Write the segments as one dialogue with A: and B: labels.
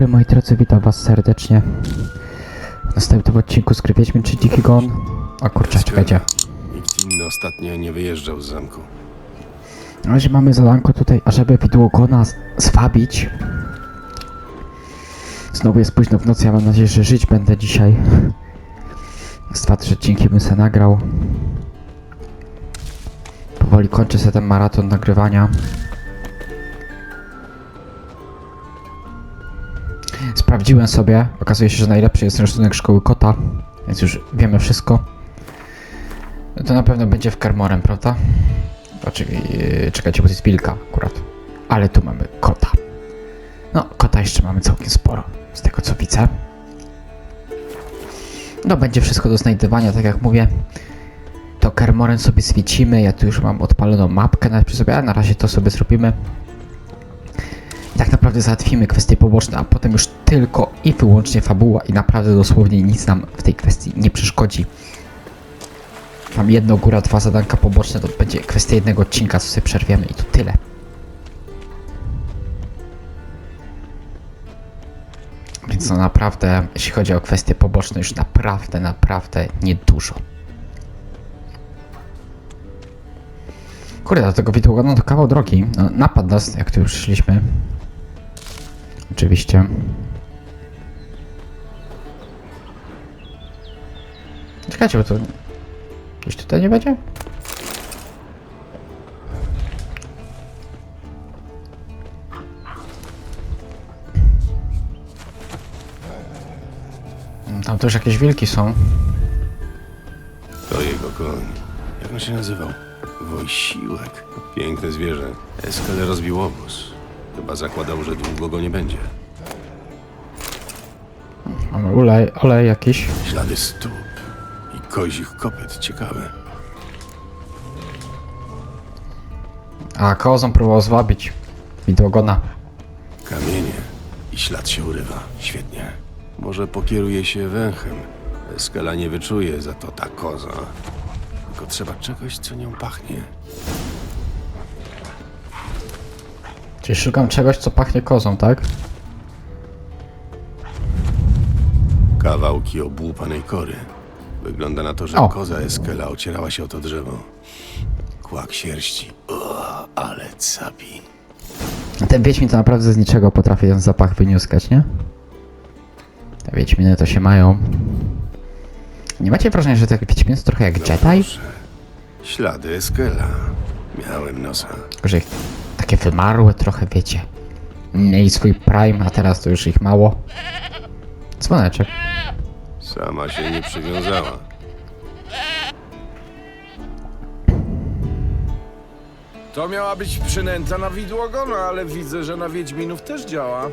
A: dobry moi drodzy, witam was serdecznie w następnym odcinku z gry Wiedźmin czy Dziki Gon. O kurczę, czekajcie.
B: Nikt inny ostatnio nie wyjeżdżał z zamku.
A: Na razie mamy zadanko tutaj, ażeby widłogona zwabić. Znowu jest późno w nocy, ja mam nadzieję, że żyć będę dzisiaj. Z dwa, trzy odcinki bym se nagrał. Powoli kończę sobie ten maraton nagrywania. Sprawdziłem sobie, okazuje się, że najlepszy jest rysunek szkoły kota, więc już wiemy wszystko. No to na pewno będzie w Kermorem, prawda? Znaczy, yy, czekajcie, bo to jest wilka akurat. Ale tu mamy kota. No, kota jeszcze mamy całkiem sporo, z tego co widzę. No, będzie wszystko do znajdywania, tak jak mówię. To Kermoren sobie świecimy, ja tu już mam odpaloną mapkę przy sobie, na razie to sobie zrobimy. Tak naprawdę załatwimy kwestie poboczne, a potem już tylko i wyłącznie fabuła i naprawdę dosłownie nic nam w tej kwestii nie przeszkodzi. Mam jedno góra, dwa zadanka poboczne, to będzie kwestia jednego odcinka, co sobie przerwiemy i to tyle. Więc no naprawdę, jeśli chodzi o kwestie poboczne, już naprawdę, naprawdę niedużo. Kurde, do tego widłoga, no to kawał drogi. No, napadł nas, jak tu już szliśmy. Oczywiście. Czekajcie, bo to... Coś tutaj nie będzie? Tam też jakieś wilki są.
B: To jego koń. Jak on się nazywał? Wojsiłek. Piękne zwierzę. Eskele rozbił obóz. Chyba zakładał, że długo go nie będzie.
A: Mamy olej, olej jakiś.
B: Ślady stóp i kozich kopyt. Ciekawe.
A: A, kozą próbował zwabić. Widłogona.
B: Kamienie i ślad się urywa. Świetnie. Może pokieruje się węchem. Eskela nie wyczuje, za to ta koza. Tylko trzeba czegoś, co nią pachnie.
A: Czyli szukam czegoś, co pachnie kozą, tak?
B: Kawałki obłupanej kory. Wygląda na to, że
A: O.
B: koza Eskela ocierała się o to drzewo. Kłak sierści. O, ale capi.
A: Ten Wiedźmin to naprawdę z niczego potrafi ten zapach wyniuskać, nie? Te Wiedźminy to się mają. Nie macie wrażenia, że te Wiedźminy to trochę jak
B: No
A: Jedi?
B: proszę. Ślady Eskela. Miałem nosa.
A: Tylko, że ich takie wymarłe trochę, wiecie. Mieli swój prime, a teraz to już ich mało. Dzwoneczek.
B: Sama się nie przywiązała.
C: To miała być przynęta na widłogona, ale widzę, że na Wiedźminów też działa.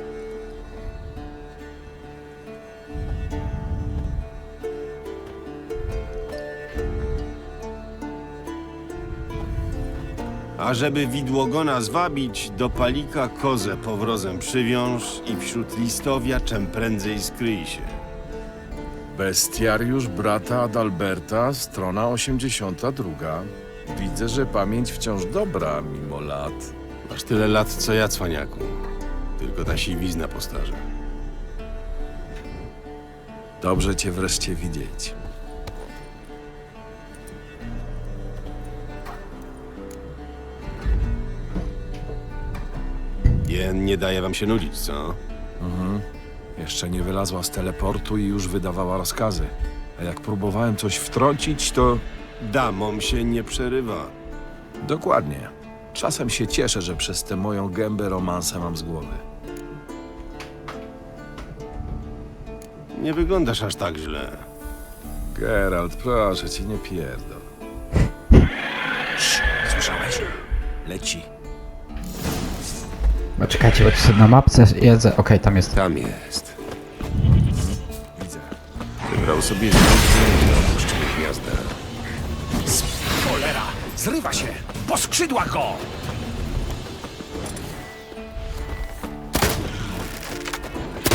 B: A żeby widłogona zwabić, do palika kozę powrozem przywiąż i wśród listowia czem prędzej skryj się.
C: Bestiariusz brata Adalberta, strona 82. Widzę, że pamięć wciąż dobra, mimo lat.
B: Masz tyle lat, co ja, cwaniaku. Tylko ta siwizna postarze.
C: Dobrze cię wreszcie widzieć.
B: Jen nie daje wam się nudzić, co?
C: Jeszcze nie wylazła z teleportu i już wydawała rozkazy. A jak próbowałem coś wtrącić, to...
B: Damom się nie przerywa.
C: Dokładnie. Czasem się cieszę, że przez tę moją gębę romansa mam z głowy.
B: Nie wyglądasz aż tak źle.
C: Geralt, proszę cię, nie pierdol. Słyszałeś? Leci.
A: Bo czekajcie, bo tu sobie na mapce jedzę. Okej, tam jest.
B: Tam jest.
C: Widzę.
B: Wybrał sobie zdjęcie na.
D: Cholera! Zrywa się! Po skrzydłach go!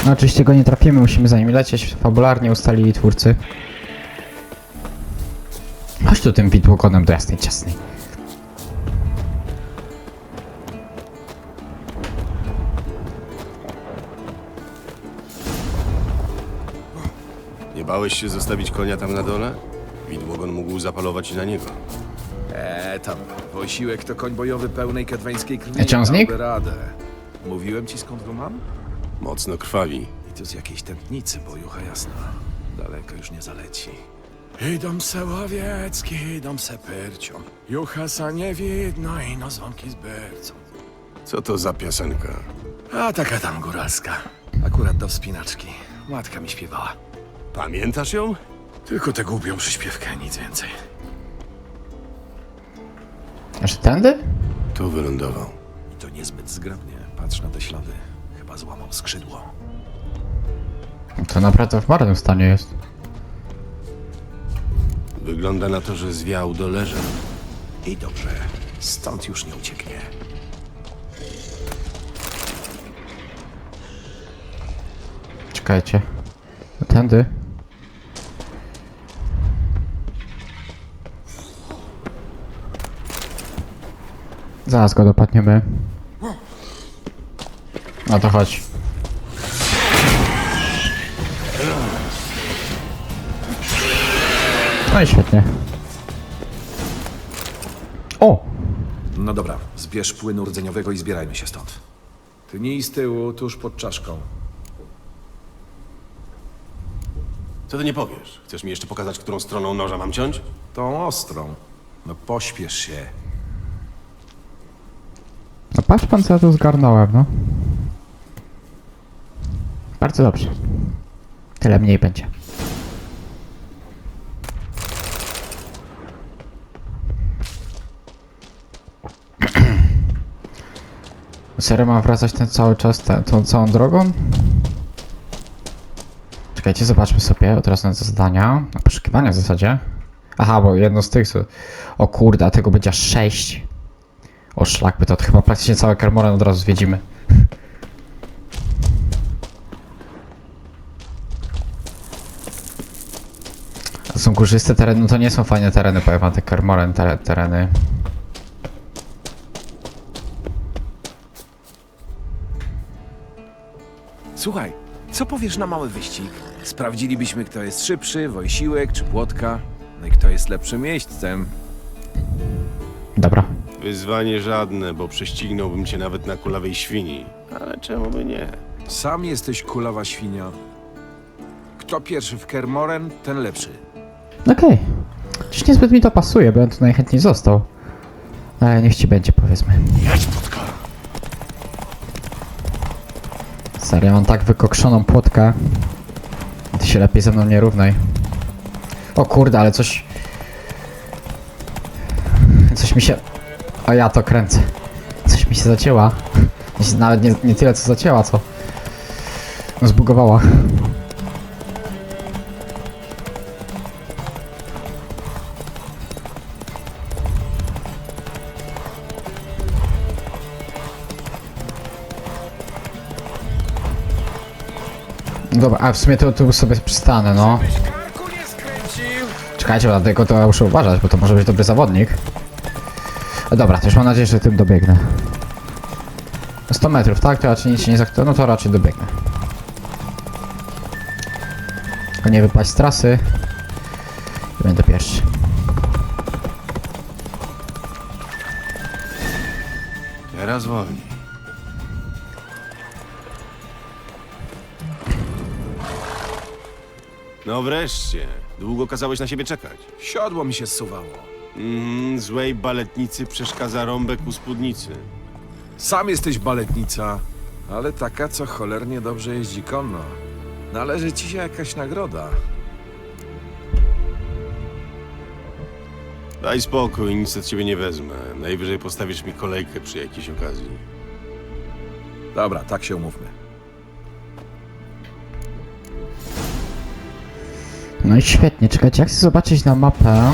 A: No oczywiście go nie trafimy, musimy za nim lecieć. Fabularnie ustalili twórcy. Chodź tu tym widłogonem do jasnej ciasnej.
B: Bałeś się zostawić konia tam na dole? Widłogon mógł zapalować i na niego.
C: E, tam, Wojsiłek to koń bojowy pełnej kedweńskiej krwi.
A: A znikł?
C: Dałby radę. Mówiłem ci skąd go mam?
B: Mocno krwawi.
C: I to z jakiejś tętnicy, bo jucha jasna. Daleko już nie zaleci. Idą se łowiecki, idą se pyrcią. Jucha sa nie widno i no dzwonki z bercą.
B: Co to za piosenka?
C: A taka tam góralska. Akurat do wspinaczki. Matka mi śpiewała.
B: Pamiętasz ją?
C: Tylko tę głupią przyśpiewkę, nic więcej.
A: Aż tędy?
B: Tu wylądował.
C: I to niezbyt zgrabnie. Patrz na te ślady. Chyba złamał skrzydło.
A: To naprawdę w marnym stanie jest.
B: Wygląda na to, że zwiał do leża.
C: I dobrze. Stąd już nie ucieknie.
A: Czekajcie. Tędy. Zaraz go dopadniemy. No to chodź. No i świetnie. O!
C: No dobra, zbierz płynu rdzeniowego i zbierajmy się stąd. Ty nie z tyłu, tuż pod czaszką.
B: Co ty nie powiesz? Chcesz mi jeszcze pokazać, którą stroną noża mam ciąć?
C: Tą ostrą. No pośpiesz się.
A: No patrz pan co ja tu zgarnąłem, no. Bardzo dobrze. Tyle mniej będzie. Serio mam wracać ten cały czas tę- tą całą drogą? Czekajcie, zobaczmy sobie od razu na zadania. Na poszukiwania w zasadzie. Aha, bo jedno z tych... co- O kurde, tego będzie aż 6. O szlak by to, chyba praktycznie całe Kermoren od razu zwiedzimy. To są górzyste tereny, no to nie są fajne tereny, powiem wam, te Kermoren te, tereny.
D: Słuchaj, co powiesz na mały wyścig? Sprawdzilibyśmy, kto jest szybszy, Wojsiłek czy Płotka. No i kto jest lepszym miejscem.
A: Dobra.
B: Wyzwanie żadne, bo prześcignąłbym cię nawet na kulawej świni. Ale czemu by nie?
C: Sam jesteś kulawa świnia.
D: Kto pierwszy w Kermoren, ten lepszy.
A: Okej. Czyż niezbyt mi to pasuje, bo ja tu najchętniej został. Ale niech ci będzie, powiedzmy.
C: Jedź, Płotka!
A: Serio, mam tak wykokszoną płotkę. Ty się lepiej ze mną nie równaj. O kurde, ale coś... Coś mi się... Ja to kręcę. Coś mi się zacięła. Nawet nie, nie tyle co zacięła, co... Zbugowała. Dobra, a w sumie to tu sobie przystanę, no. Czekajcie, dlatego to muszę uważać, bo to może być dobry zawodnik. No dobra, to już mam nadzieję, że tym dobiegnę. 100 metrów, tak? To raczej nic się nie zakto... No to raczej dobiegnę. Tylko nie wypaść z trasy. I będę pierwszy.
B: Teraz wolniej. No wreszcie. Długo kazałeś na siebie czekać.
C: Siodło mi się zsuwało.
B: Mm, złej baletnicy przeszkadza rąbek u spódnicy.
C: Sam jesteś baletnica, ale taka, co cholernie dobrze jeździ konno. Należy ci się jakaś nagroda.
B: Daj spokój, nic od ciebie nie wezmę. Najwyżej postawisz mi kolejkę przy jakiejś okazji.
C: Dobra, tak się umówmy.
A: No i świetnie, czekajcie, jak chcę zobaczyć na mapę...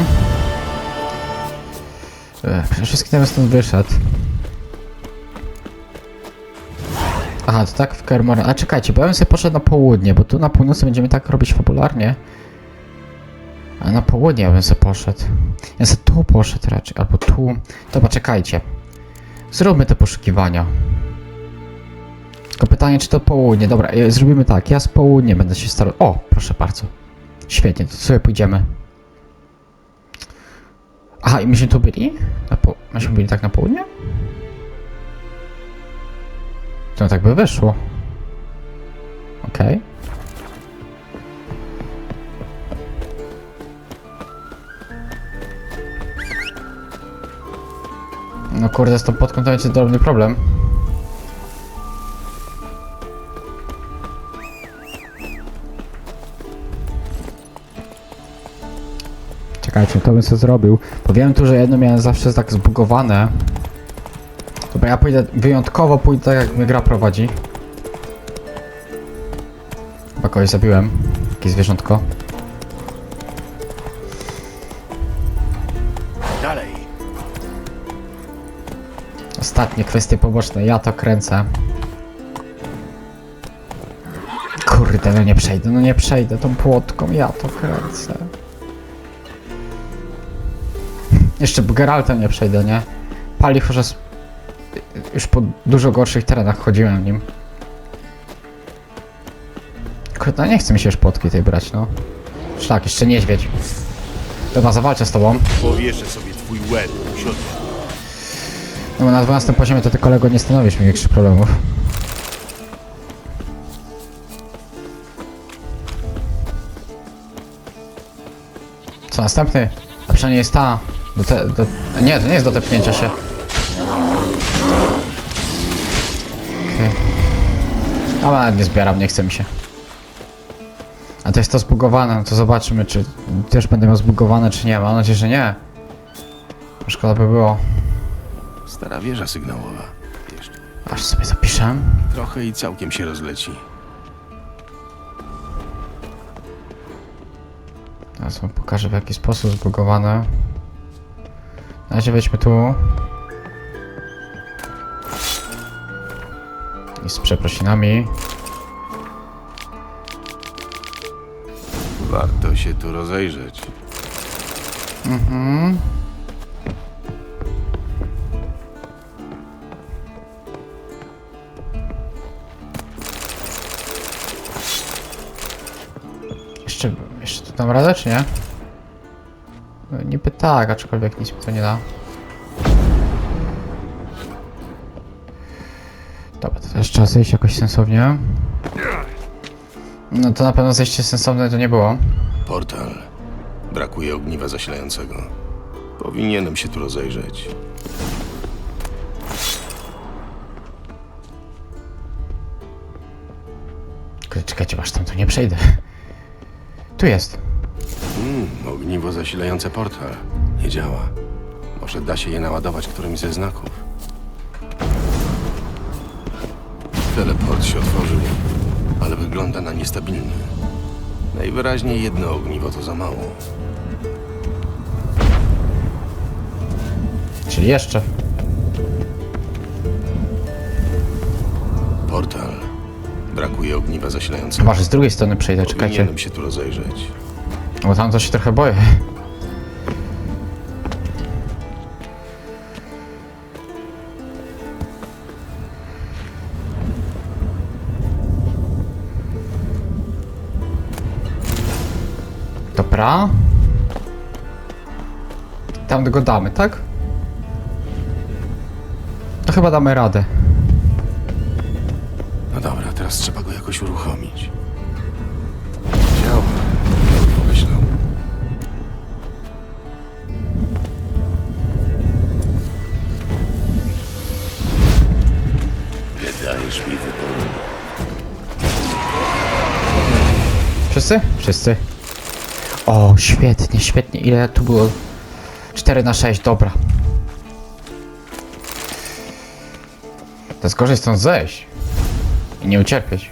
A: Ech, przede wszystkim stąd wyszedł. Aha, to tak w Kermoren. A czekajcie, bo ja bym sobie poszedł na południe, bo tu na północy będziemy tak robić fabularnie. A na południe ja bym sobie poszedł. Ja sobie tu poszedł raczej, albo tu. Dobra, czekajcie. Zróbmy te poszukiwania. Tylko pytanie, czy to południe. Dobra, e, zrobimy tak. Ja z południa będę się starał. O, proszę bardzo. Świetnie, to sobie pójdziemy. Aha, i myśmy tu byli? Na po... Myśmy byli tak na południe? To tak by wyszło. Okej. No kurde, z tą podką to będzie drobny problem. Czekajcie, to bym co zrobił. Powiem tu, że jedno miałem zawsze tak zbugowane. Dobra, ja pójdę, wyjątkowo pójdę tak jak mnie gra prowadzi. Chyba kogoś zabiłem. Jakieś zwierzątko.
B: Dalej.
A: Ostatnie kwestie poboczne, ja to kręcę. Kurde, no nie przejdę, no nie przejdę tą płotką, ja to kręcę. Jeszcze Geraltem nie przejdę, nie? Pali chociaż już po dużo gorszych terenach chodziłem nim. Kurde, no nie chce mi się już płotki tej brać, no. Szlak, jeszcze niedźwiedź. Dobra, zawalczę z tobą.
B: Powieszę sobie twój łeb, siodło.
A: No bo na 12 poziomie to ty kolego nie stanowisz mi większych problemów. Co następny? A przynajmniej jest ta. Do te, do... Nie, to nie jest do tepnięcia się. Okej. Okay. Ale nie zbieram, nie chce mi się. A to jest to zbugowane, no to zobaczymy, czy też będę miał zbugowane, czy nie. Mam nadzieję, że nie. Szkoda by było.
B: Stara wieża sygnałowa. Jeszcze
A: Aż sobie zapiszę.
B: trochę i całkiem się rozleci.
A: Teraz wam pokażę w jaki sposób zbugowane. Na razie wejdźmy tu. I z przeprosinami.
B: Warto się tu rozejrzeć.
A: Mhm. Jeszcze, jeszcze tu dam radę, czy nie? Niby tak, aczkolwiek nic mi to nie da. Dobra, to też trzeba zejść jakoś sensownie. No to na pewno zejście sensowne to nie było.
B: Portal. Brakuje ogniwa zasilającego. Powinienem się tu rozejrzeć.
A: Czekaj- Czekajcie, aż tam to nie przejdę. Tu jest.
B: Ogniwo zasilające portal. Nie działa. Może da się je naładować którymś ze znaków. Teleport się otworzył, ale wygląda na niestabilny. Najwyraźniej jedno ogniwo to za mało.
A: Czyli jeszcze.
B: Portal. Brakuje ogniwa zasilającego.
A: Że z drugiej strony przejdę, czekajcie.
B: Powinienem się tu rozejrzeć.
A: Bo tam to się trochę boję. Dobra. Tam go damy, tak? To chyba damy radę.
B: No dobra, teraz trzeba go jakoś uruchomić. Dajesz mi wyboru.
A: Wszyscy? Wszyscy. O, świetnie, świetnie. Ile tu było? 4 na 6, dobra. To stąd zejść. I nie ucierpieć.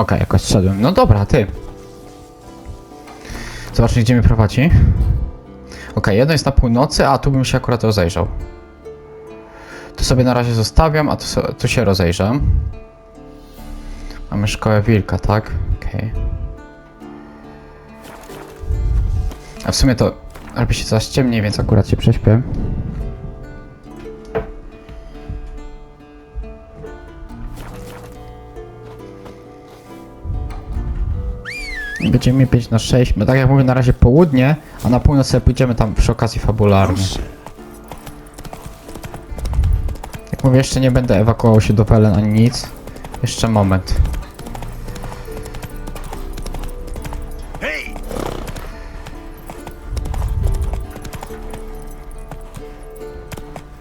A: Okej, jakoś szedłem. No dobra, ty. Zobaczmy, gdzie mnie prowadzi. Okej, jedno jest na północy, a tu bym się akurat rozejrzał. Tu sobie na razie zostawiam, a tu, so, tu się rozejrzę. Mamy szkołę wilka, tak? Okej. A w sumie to robi się coraz ciemniej, więc akurat się prześpię. Będziemy 5 na 6, bo tak jak mówię na razie południe, a na północ sobie pójdziemy tam przy okazji fabularnie. Jak mówię, jeszcze nie będę ewakuował się do Welen ani nic. Jeszcze moment.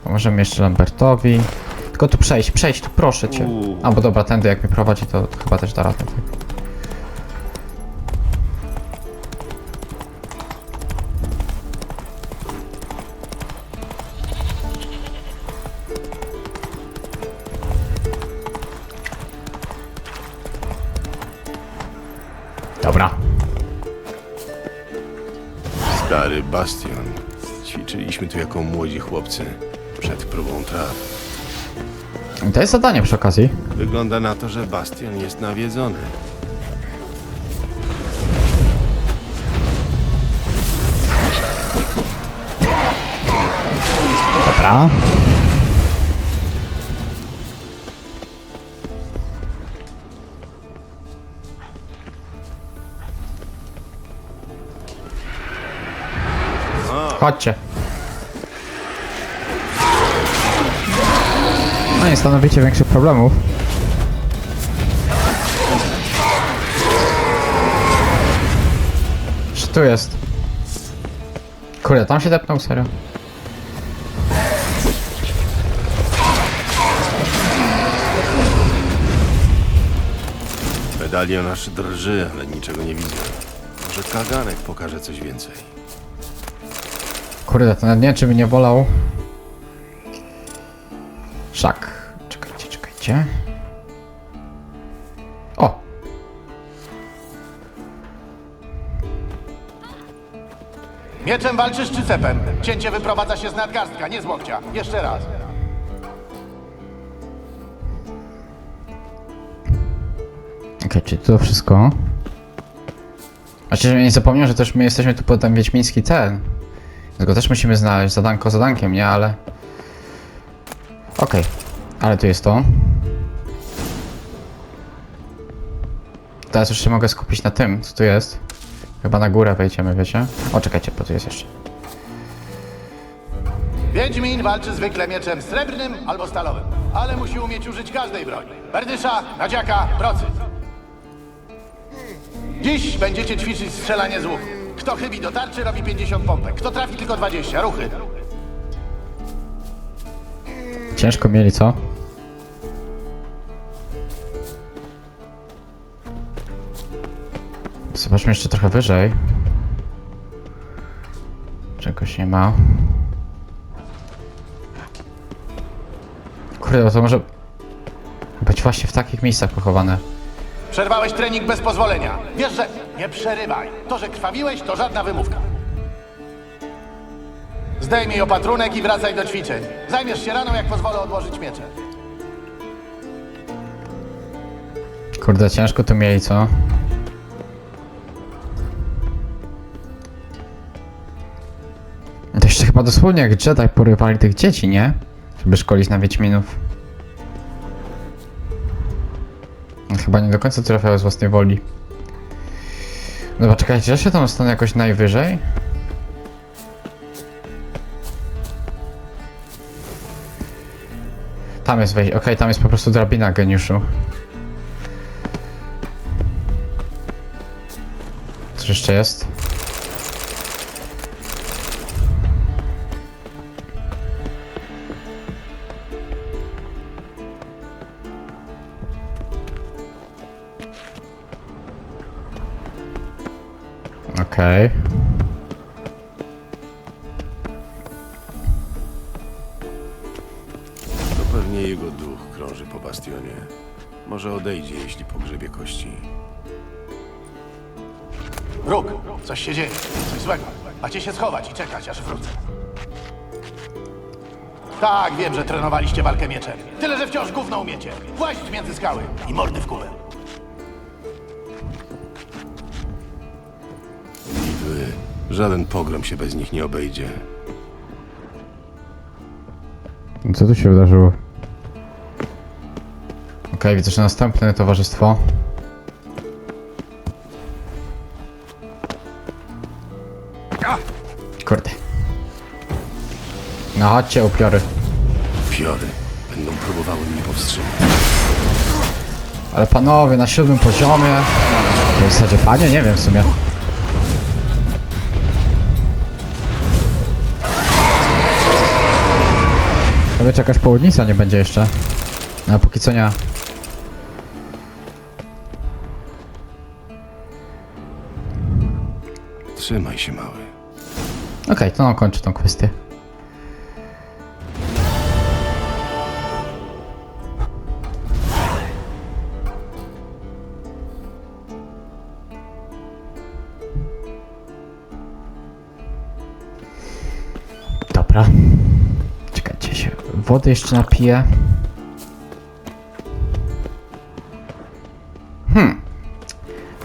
A: Pomożemy jeszcze Lambertowi. Tylko tu przejść, przejść tu, proszę cię. A, bo dobra, tędy jak mnie prowadzi, to, to chyba też da radę. Tak.
B: Ćwiczyliśmy tu jako młodzi chłopcy. Przed próbą traw.
A: To jest zadanie przy okazji.
B: Wygląda na to, że bastion jest nawiedzony.
A: Dobra. Chodźcie. No nie stanowicie większych problemów. Czy tu jest? Kurde, tam się depnął, serio?
B: Medalion aż drży, ale niczego nie widzę. Może kaganek pokaże coś więcej.
A: Kurde, to nawet nie wiem, czy by nie wolał. Czekajcie. O!
E: Mieczem walczysz czy cepem? Cięcie wyprowadza się z nadgarstka, nie z łokcia. Jeszcze raz.
A: Okej, czyli to wszystko. Znaczy, nie zapomniał, że też my jesteśmy tu pod ten wiedźmiński cel. Więc go też musimy znaleźć, zadanko zadankiem, nie? Ale... Okej, ale tu jest to. Teraz już się mogę skupić na tym, co tu jest. Chyba na górę wejdziemy, wiecie? O, czekajcie, bo tu jest jeszcze.
E: Wiedźmin walczy zwykle mieczem srebrnym albo stalowym, ale musi umieć użyć każdej broni. Berdysza, nadziaka, procy. Dziś będziecie ćwiczyć strzelanie z łuku. Kto chybi do tarczy, robi 50 pompek. Kto trafi tylko 20. Ruchy.
A: Ciężko mieli, co? Zobaczmy jeszcze trochę wyżej. Czegoś nie ma. Kurde, bo to może być właśnie w takich miejscach pochowane.
E: Przerwałeś trening bez pozwolenia. Wiesz, że... Nie przerywaj. To, że krwawiłeś, to żadna wymówka. Zdejmij opatrunek i wracaj do ćwiczeń. Zajmiesz się raną, jak pozwolę odłożyć miecze.
A: Kurde, ciężko tu mieli, co? Chyba dosłownie jak Jedi porywali tych dzieci, nie? Żeby szkolić na Wiedźminów. Chyba nie do końca trafiały z własnej woli. Dobra, czekajcie, ja się tam stanę jakoś najwyżej? Tam jest wejście, okej, tam jest po prostu drabina geniuszu. Co jeszcze jest?
E: Czekać, aż wrócę. Tak, wiem, że trenowaliście walkę mieczem. Tyle, że wciąż gówno umiecie. Właźć między skały i mordy w kubę.
B: Niby Żaden pogrom się bez nich nie obejdzie.
A: Co tu się wydarzyło? Okej, widzę, że następne towarzystwo. Kurde. No chodźcie, upiory.
B: Fiory będą próbowały mnie powstrzymać.
A: Ale panowie, na siódmym poziomie... To w zasadzie panie? Nie wiem w sumie. Chyba jakaś południca nie będzie jeszcze. No póki co nie.
B: Trzymaj się, mały.
A: Okej, to nam kończy tą kwestię. Dobra. Czekajcie się. Wody jeszcze napiję. Hmm.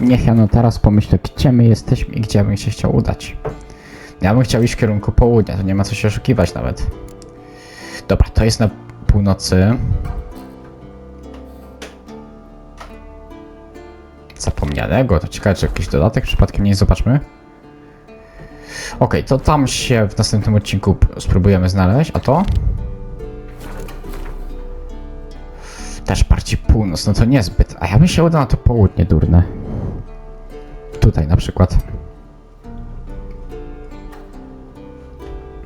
A: Niech ja no teraz pomyślę, gdzie my jesteśmy i gdzie bym się chciał udać. Ja bym chciał iść w kierunku południa, to nie ma co się oszukiwać nawet. Dobra, to jest na północy. Zapomnianego, to ciekawe, czy jakiś dodatek przypadkiem nie zobaczmy. Okej, to tam się w następnym odcinku spróbujemy znaleźć, a to? Też bardziej północ, no to niezbyt. A ja bym się udał na to południe, durne. Tutaj na przykład.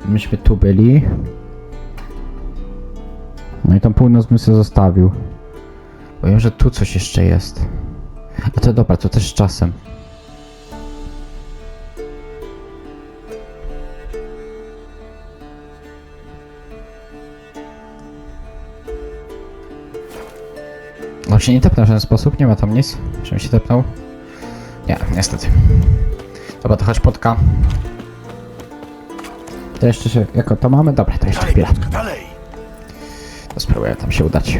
A: Myśmy tu byli. No i tą północ bym sobie zostawił. Bo wiem, że tu coś jeszcze jest. A to dobra, to też z czasem. On się nie tepnął w żaden sposób, nie ma tam nic. Czym się tepnął? Nie, niestety. Dobra, to chodź potka. To jeszcze się, jako to mamy? Dobra, to jeszcze chwilę.
B: Dalej!
A: To spróbuję tam się udać.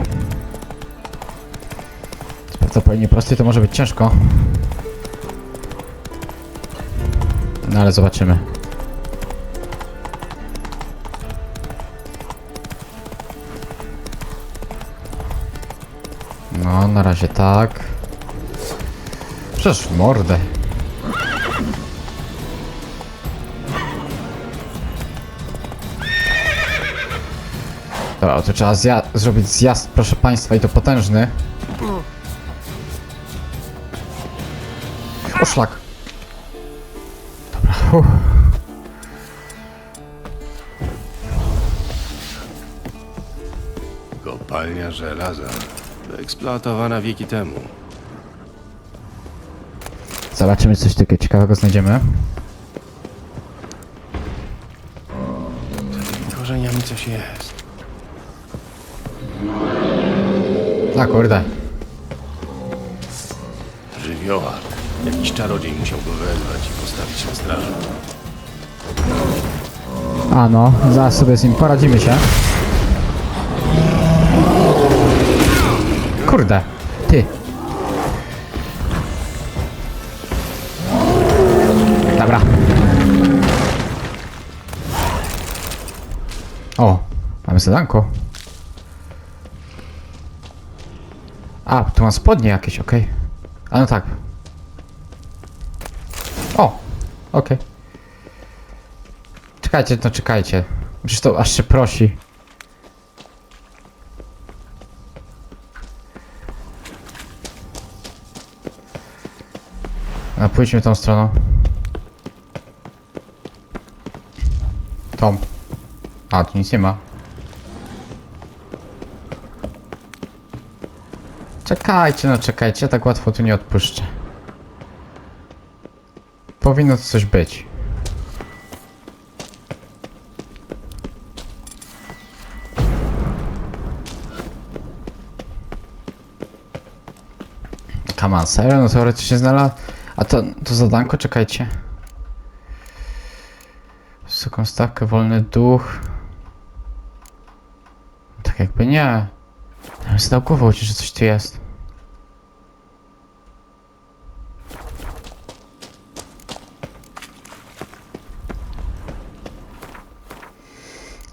A: Prawdopodobnie prosty to może być ciężko. No ale zobaczymy. No, na razie tak. Przecież mordę. Dobra, to trzeba zja zrobić zjazd, proszę państwa, i to potężny. O szlak. Dobra, uff.
B: Kopalnia żelaza. Wyeksploatowana wieki temu.
A: Zobaczymy, coś takiego ciekawego znajdziemy.
B: Korzeniami coś jest.
A: A kurde.
B: Żywioła. Jakiś czarodziej musiał go wezwać i postawić na straży.
A: A no, zaraz sobie z nim poradzimy się. Kurde, ty. Dobra. O, mamy zadanko. A, tu mam spodnie jakieś, okej. A no tak. O, okej. Czekajcie, no czekajcie. Przecież to aż się prosi. A pójdźmy tą stroną. Tom. A, tu nic nie ma. Czekajcie, no czekajcie, tak łatwo tu nie odpuszczę. Powinno coś być. Come on, serio? No teoretycznie znalazł... A to, to zadanko, czekajcie. Wysoką stawkę, wolny duch. Tak jakby nie. Zdałkował cię, że coś tu jest.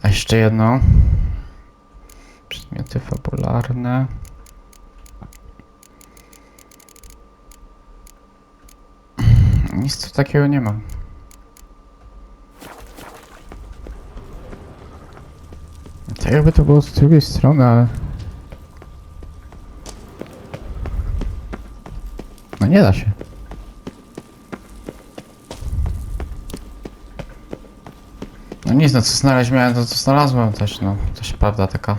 A: A jeszcze jedno. Przedmioty fabularne. Nic tu takiego nie mam. Tak jakby to było z drugiej strony, ale... No nie da się. No nic, no co znaleźć miałem, to co znalazłem też, no. Się prawda taka.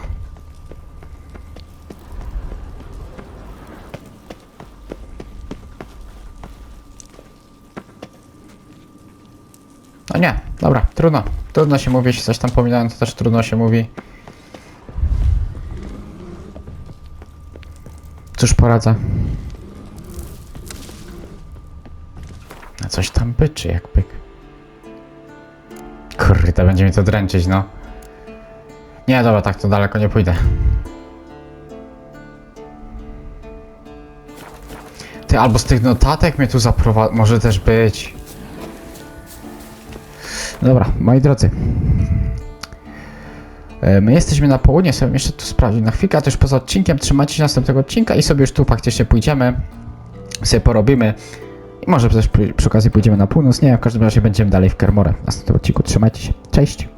A: No nie, dobra, trudno. Trudno się mówi, coś tam pominąłem, to też trudno się mówi. Cóż poradzę. Coś tam byczy jak byk. Kurde, będzie mi to dręczyć, no. Nie, dobra, tak to daleko nie pójdę. Ty, albo z tych notatek mnie tu zaprowadzi. Może też być. Dobra, moi drodzy. E, My jesteśmy na południe, sobie jeszcze tu sprawdzić na chwilkę, a już poza odcinkiem. Trzymajcie się następnego odcinka i sobie już tu faktycznie pójdziemy. Sobie porobimy. I może też przy, przy okazji pójdziemy na północ. Nie, w każdym razie będziemy dalej w Kermorę. W następnym odcinku. Trzymajcie się. Cześć.